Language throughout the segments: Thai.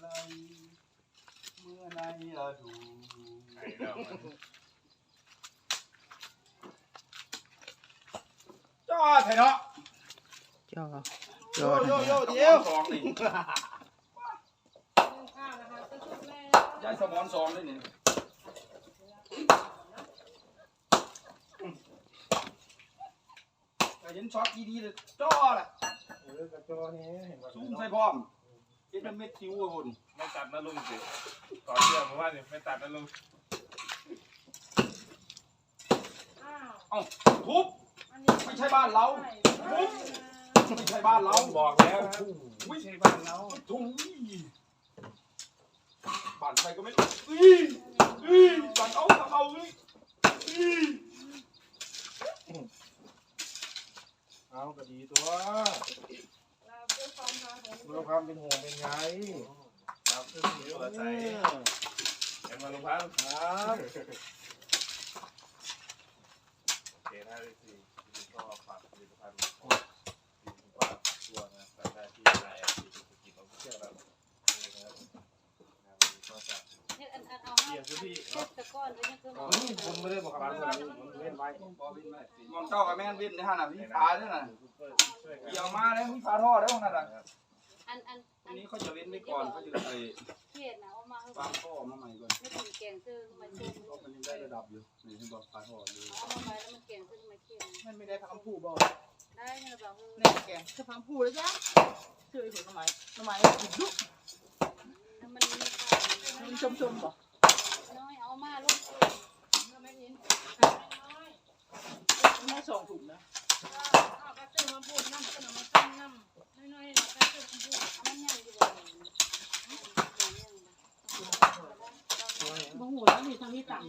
ไกลเมื่อในฤดูไอ้เรามันจ้าไทยเนาะย่อโยอโยโยเดียวสองนี่ข้าวนะคะจะชุบแล้วยายสมอนสองเลยนี่แต่เห็นช็อตดีๆเลยจ้อแหละเออกระโจนี่เห็นว่า ซุ่มใส่พร้อม เห็นมันเม็ดคิ้วอะคุณไม่ตัดนะลุงสิก่อนเชื่อผมว่าเนี่ยไม่ตัดนะลุงอ้าวเอ้าทุบ อันนี้ไม่ใช่บ้านเรา ทุบไม่ใช่บ้านเราบอกแล้วนะไม่ใช่บ้านเราทุบบ้านใครก็ไม่รู้อีอีบ้านเอาทำเอาอีอี เอาก็ดีตัว เราเพื่อความหาของ เพื่อความเป็นห่วงเป็นใยครับคือมีตัวใจเห็นมาลุงพันธ์ ครับเดี๋ยวถ้าได้สี่ก็ฝากผลิตภัณฑ์ของดีกว่าตัวนะแต่ได้ที่นายแอปที่ธุรกิจเราเชื่อแบบนี้นะครับนะวันนี้ก็จะเฮ็ดอันอันเอาเกี่ยวกับที่เฮ็ดตะก้อนไว้ยังคืออ๋อนี่ผมไม่ได้บอกครับผมเล่นไว้มองเจ้ากับแม่นวินในห้าน่ะพี่ฟ้าด้วยน่ะช่วยกันเกี่ยวมาแล้วพี่ฟ้าท่อแล้วนั่นน่ะอันอัน อันนี้เขาจะเว้นไว้ก่อนเขาจะใส่เฮ็ดนะเอามาให้ฟางท่อมาใหม่ก่อนไม่ถึงแกงซื้อมาชุบเพราะมันยังได้ระดับอยู่นี่ที่บอกฟ้าท่อเลยเอามาไว้แล้วมันแกงซื้อมาเคี่ยวมันไม่ได้พังผู้บอกได้เงินบอกคือในแกงคือพังผู้แล้วจ้ะเชื่อผมทำไมทำไมยุกถ้ามันมีข้าวมันชมชมบอกน้อยเอามาลงซื้อเมื่อไม่เห็นแม่สองถุงนะเอา กระซื้อมาพูดน้ำขนมมาตั้งน้ำน้อยๆเรากระซื้อมาพูดเอามันยังอยู่บ่มหูแล้วมีทางนี้ต่ำ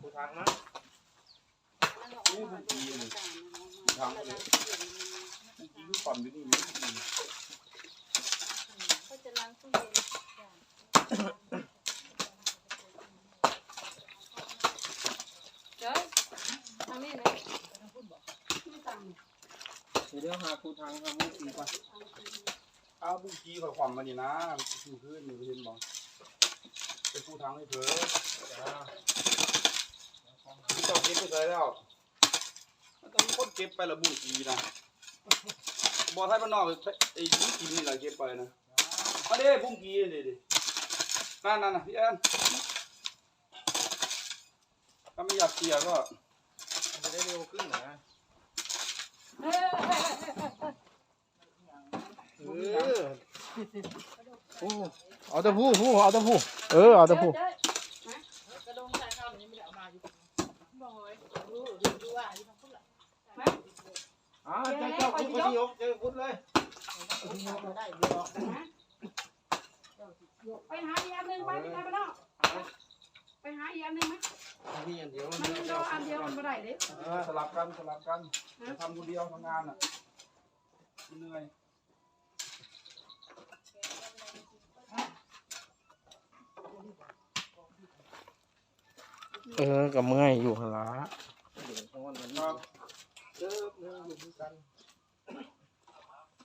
ผู้ทางนะนี่บุกีเลยทางเลยบุกีคือปั่นอยู่นี่นี่ ก็จะล้างตู้เย็นเดี๋ยวทำนี่นะไม่ตัง เดี๋ยว หาคูทางทำมุกดีกว่าเอาบุกีเขาความมานี่นะคือขึ้นนี่เห็นบ่เป็นผู้ทางให้เถอะเจ้าเก็บไปใส่แล้วมันต้องมีคนเก็บไปละบุกีนะบ่ไทยบ้านนอกไอ้บุกีนี่แหละเก็บไปนะมาเด้บุกีนี่ดินั่นนั่นนะพี่แอนถ้าไม่อยากเสียก็จะได้เร็วขึ้นนะ เออโอ้เอาแตะผู้ผู้เอาแตะผู้เออเอาแตะผู้กระดงใส่ข้าวนี้ไม่ได้เอามาอยู่บอกเลยดูดูดูว่าที่ทำพุ่งละอ่าเจ้าเจ้าคุณพอดียกเจอคุณเลยได้เดี๋ยวไปหาอีกอันหนึ่งไปไปไปนอก ไปหาอีกอันหนึ่งไหมนี่อย่างเดียวมันรออันเดียวมันไม่ได้เด้สลับกันสลับกันจะทำคนเดียวทำงานอะเหนื่อยเออกับเมื่อยอยู่หั่นละครับเจอเรื่องอยู่กัน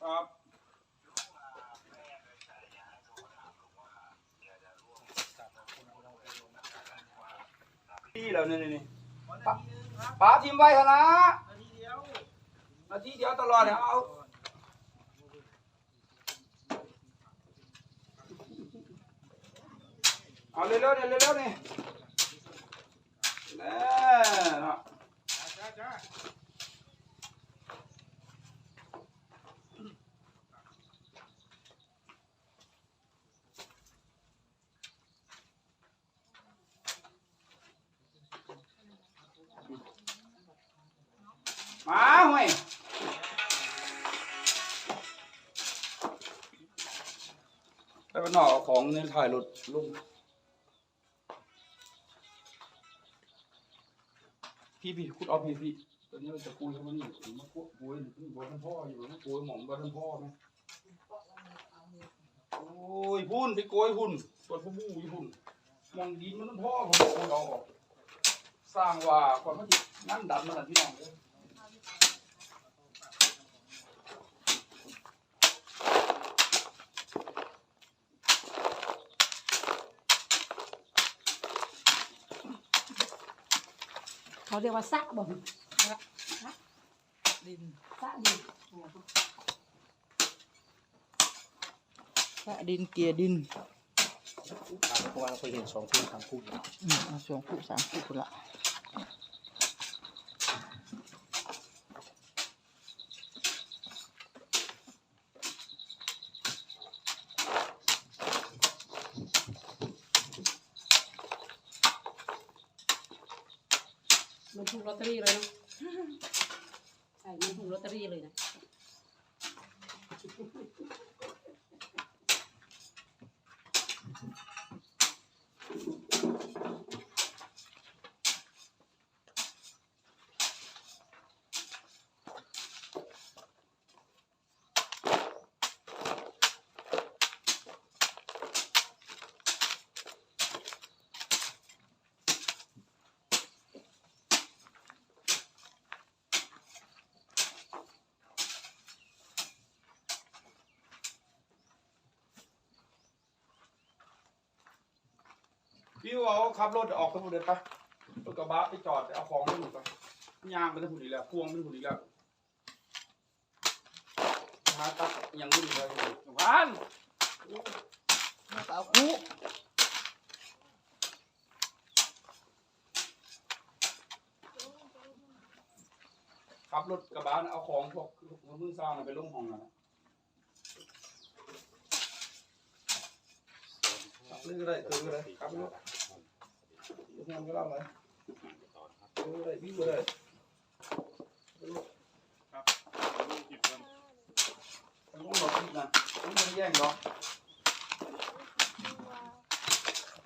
ครับ แล้วนี่นี่นี่ปาป๋าทิมไว้เถอะนะนาทีเดียวตลอดเนี่ยเอาเอาเร็วๆเนี่ยเร็วๆเนี่ย ของในถ่ายรถลุงพี่พี่คุณเอาพี่พี่ตอนนี้เราจะคุยกันมันนี่ถึงมาคุยคุยถึงบนท่านพ่ออยู่นะคุยหมองบนท่านพ่อไหมโอ้ยพุ่นไปโกยพุ่นส่วนผู้มู่อยู่พุ่นมองดินมันท่านพ่อผมบอกเราออกสร้างว่าความมันนั่นดันมันนะพี่น้องเด้อ เขาเรียกว่าสระบ่ดินสระดินสะดินเกียร์ดินเพราะว่าเราเคยเห็นสองคู่สามคู่อืมเอาสองคู่สามคู่พุ่นละ ถูกลอตเตอรี่เลยเนาะใช่มันถูกลอตเตอรี่เลยนะ พี่ว่าเขาขับรถออกทั้งหมดเลยปะรถกระบะไปจอดไปเอาของไปหมดปะยางไปทั้งหมดอีกแล้วพวงไปทั้งหมดอีกแล้วหาตักยังไม่ดีเลยพันเอาคู่ขับรถกระบะน่ะเอาของพวกมือสร้างน่ะไปลงห้องนะ ขับเรื่อยก็ได้เติมก็ได้ขับรถเดี๋ยวงานก็เล่าเลยเติมก็ได้วิ่งก็ได้ลูกจิบกันมันต้องรถทิพนะมันไม่ได้แย่งหรอก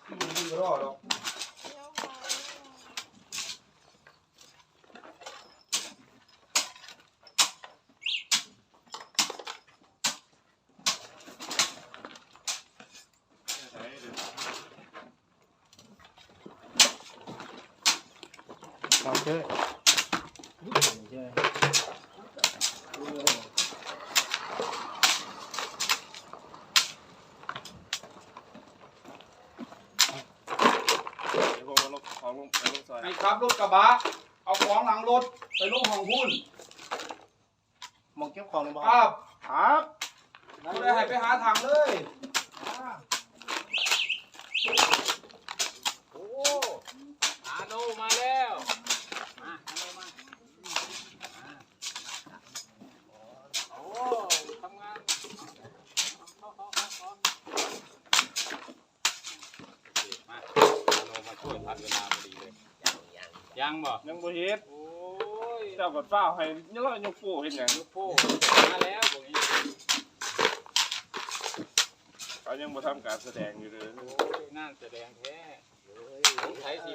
ที่มันวิ่งก็รอดหรอก ไหนเดี๋ยว โอเคใช่เดี๋ยวผมเอาลงของลงเอาลงซอย ให้ขับรถกระบะ เอาของหลังรถไปลงห้องหุ้นมองเก็บของเลยบ่ครับครับไม่ได้ให้ไปหาทางเลยโอ้อาโนมาแล้วมาอาโนมาโอ้ทำงานเข้าเข้าเข้าเข้ามาอาโนมาช่วยทันเวลาพอดีเลย ยังบ่ยังบ่เฮ็ดโอ้ยเจ้ากดฟ้าวให้ยังเรายกโป้เฮ็ดหยังลูกโป้มาแล้วบอกนี้เขายังบ่ทำการแสดงอยู่เลยโอ้ยงานแสดงแท้สงสัยสิ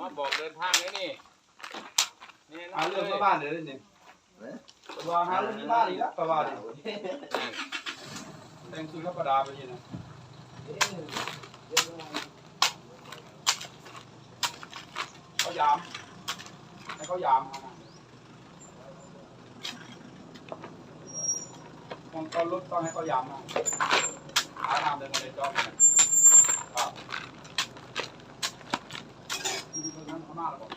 มาบอกเดินทางเลยนี่นี่หาเรื่องมาบ้านเดี๋ยวนี้แต่ว่าหาเรื่องที่บ้านอีกแล้วประมาณนี้แต่งชุดธรรมดาไปอยังนะ เขายามให้เขายามมันะมองตอนรถต้องให้เขายามนหาทางเดินมาเลยจอมเนี่ยครับที่ตรงนั้นเขาหน้าแล้วบอก